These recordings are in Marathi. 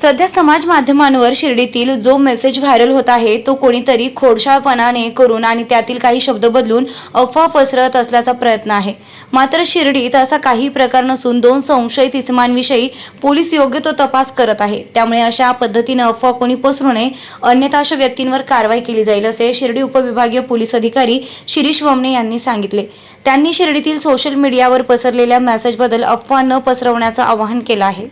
सध्या समाज माध्यमांवर शिर्डीतील जो मेसेज व्हायरल होत आहे तो कोणीतरी खोडशाळपणाने करून आणि त्यातील काही शब्द बदलून अफवा पसरत असल्याचा प्रयत्न आहे. मात्र शिर्डीत असा काही प्रकार नसून दोन संशयित इसमांविषयी पोलीस योग्य तो तपास करत आहे. त्यामुळे अशा पद्धतीनं अफवा कोणी पसरू नये अन्यथा अशा व्यक्तींवर कारवाई केली जाईल असे शिर्डी उपविभागीय पोलीस अधिकारी शिरीष वमने यांनी सांगितले. त्यांनी शिर्डीतील सोशल मीडियावर पसरलेल्या मेसेजबद्दल अफवा न पसरवण्याचं आवाहन केलं आहे.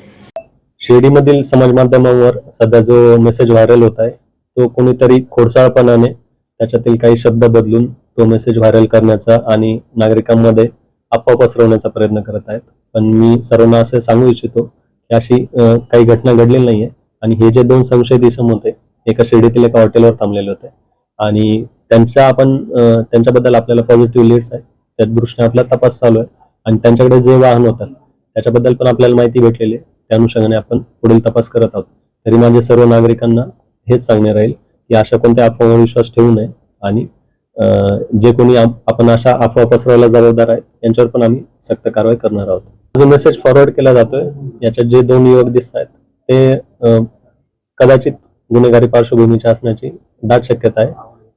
शिर्डीमधील समाज माध्यमांवर सध्या जो मेसेज व्हायरल होत आहे तो कोणीतरी खोडसाळपणाने त्याच्यातील काही शब्द बदलून तो मेसेज व्हायरल करण्याचा आणि नागरिकांमध्ये अफवा पसरवण्याचा प्रयत्न करत आहेत. पण मी सर्वांना असं सांगू इच्छितो की अशी काही घटना घडलेली नाहीये आणि हे जे दोन संशयित इसम होते एका शिर्डीतील एका हॉटेलवर थांबलेले होते. आणि त्यांच्या आपण त्यांच्याबद्दल आपल्याला पॉझिटिव्ह लीड्स आहेत. त्या दृष्टीने आपला तपास चालू आहे. आणि त्यांच्याकडे जे वाहन होतं त्याच्याबद्दल पण आपल्याला माहिती भेटलेली आहे. त्या अनुषंगाने आपण पुढील तपास करत आहोत. तरी माझे सर्व नागरिकांना हेच सांगणे राहील की अशा कोणत्या अफवावर विश्वास ठेवू नये आणि अं, जे कोणी आपण अशा अफवा पसरवायला जबाबदार आहेत यांच्यावर पण आम्ही सक्त कारवाई करणार आहोत. जो मेसेज फॉरवर्ड केला जातोय याच्यात जे दोन युवक दिसत आहेत ते अं, कदाचित गुन्हेगारी पार्श्वभूमीच्या असण्याची दाट शक्यता आहे.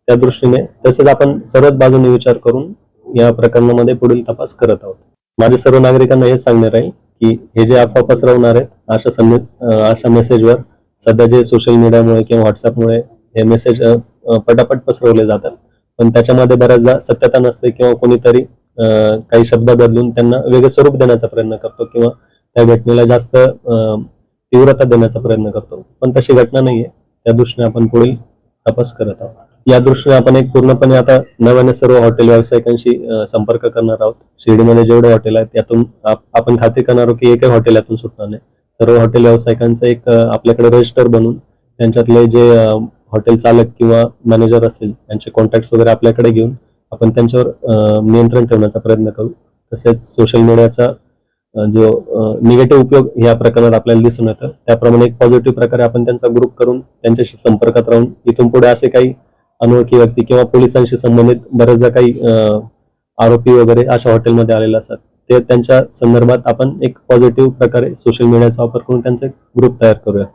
त्या दृष्टीने तसेच आपण सर्वच बाजूने विचार करून या प्रकरणामध्ये पुढील तपास करत आहोत. माझे सर्व नागरिकांना हे सांगणे राहील की हे जे अफवा पसरवणार आहेत अशा संदे अशा मेसेजवर सध्या जे सोशल मीडियामुळे किंवा व्हॉट्सअपमुळे हे मेसेज पटापट पसरवले जातात. पण त्याच्यामध्ये बऱ्याचदा सत्यता नसते किंवा कोणीतरी काही शब्द बदलून त्यांना वेगळं स्वरूप देण्याचा प्रयत्न करतो किंवा त्या घटनेला जास्त तीव्रता देण्याचा प्रयत्न करतो. पण तशी घटना नाहीये. त्या दृष्टीने आपण पुढील तपास करत आहोत. या दृष्टीने आपण एक पूर्णपणे आता नव्याने सर्व हॉटेल व्यावसायिकांशी संपर्क करणार आहोत. शिर्डीमध्ये जेवढे हॉटेल आहेत त्यातून आपण खात्री करणार आहोत की एकही हॉटेल यातून सुटणार नाही. सर्व हॉटेल व्यावसायिकांचं एक आपल्याकडे रजिस्टर बनवून त्यांच्यातले जे हॉटेल चालक किंवा मॅनेजर असेल त्यांचे कॉन्टॅक्ट वगैरे आपल्याकडे घेऊन आपण त्यांच्यावर नियंत्रण ठेवण्याचा प्रयत्न करू. तसेच सोशल मीडियाचा जो निगेटिव्ह उपयोग या प्रकरणात आपल्याला दिसून येतं. त्याप्रमाणे एक पॉझिटिव्ह प्रकारे आपण त्यांचा ग्रुप करून त्यांच्याशी संपर्कात राहून इथून पुढे असे काही अनोळखी व्यक्ती किंवा पोलिसांशी संबंधित बरेचदा काही आरोपी वगैरे अशा हॉटेलमध्ये आलेले असतात. ते त्यांच्या संदर्भात आपण एक पॉझिटिव्ह प्रकारे सोशल मीडियाचा वापर करून त्यांचा एक ग्रुप तयार करूया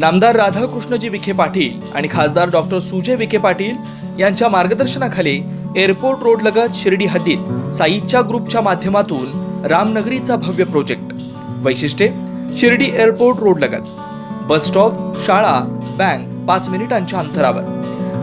नामदार राधाकृष्णजी विखे पाटील आणि खासदार डॉक्टर सुजय विखे पाटील यांच्या मार्गदर्शनाखाली एअरपोर्ट रोड लगत शिर्डी हद्दीत साईच्या ग्रुपच्या माध्यमातून रामनगरीचा भव्य प्रोजेक्ट वैशिष्ट्ये शिर्डी एअरपोर्ट रोड लगत. बस स्टॉप शाळा बँक पाच मिनिटांच्या अंतरावर.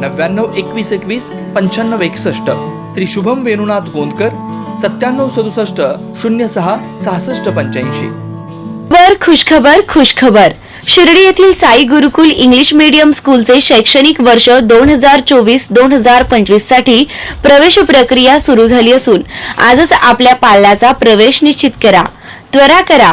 नव्याण्णव एकवीस एकवीस पंच्याण्णव एकसष्ट. श्री शुभम वेणुनाथ गोंदकर सत्त्याण्णव सदुसष्ट शून्य सहा सहासष्ट पंच्याऐंशी. वर खुशखबर खुशखबर. शिर्डी येथील साई गुरुकुल इंग्लिश मीडियम स्कूलचे शैक्षणिक वर्ष दोन हजार चोवीस दोन हजार पंचवीससाठी प्रवेश प्रक्रिया सुरू झाली असून आजच आपल्या पाल्याचा प्रवेश निश्चित करा. त्वरा करा.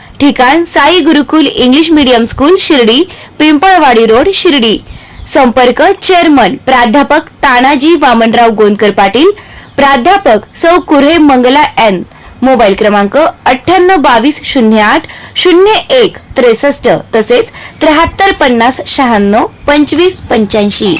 ठिकाण Sai Gurukul English medium school Shirdi Pimpalwadi road Shirdi. संपर्क चेअरमन प्राध्यापक तानाजी वामनराव गोंदकर पाटील प्राध्यापक सौ कुरे मंगला एन. मोबाईल क्रमांक अठ्ठ्याण्णव बावीस शून्य आठ शून्य एक त्रेसष्ट तसेच त्र्याहत्तर पन्नास शहाण्णव पंचवीस पंच्याऐंशी.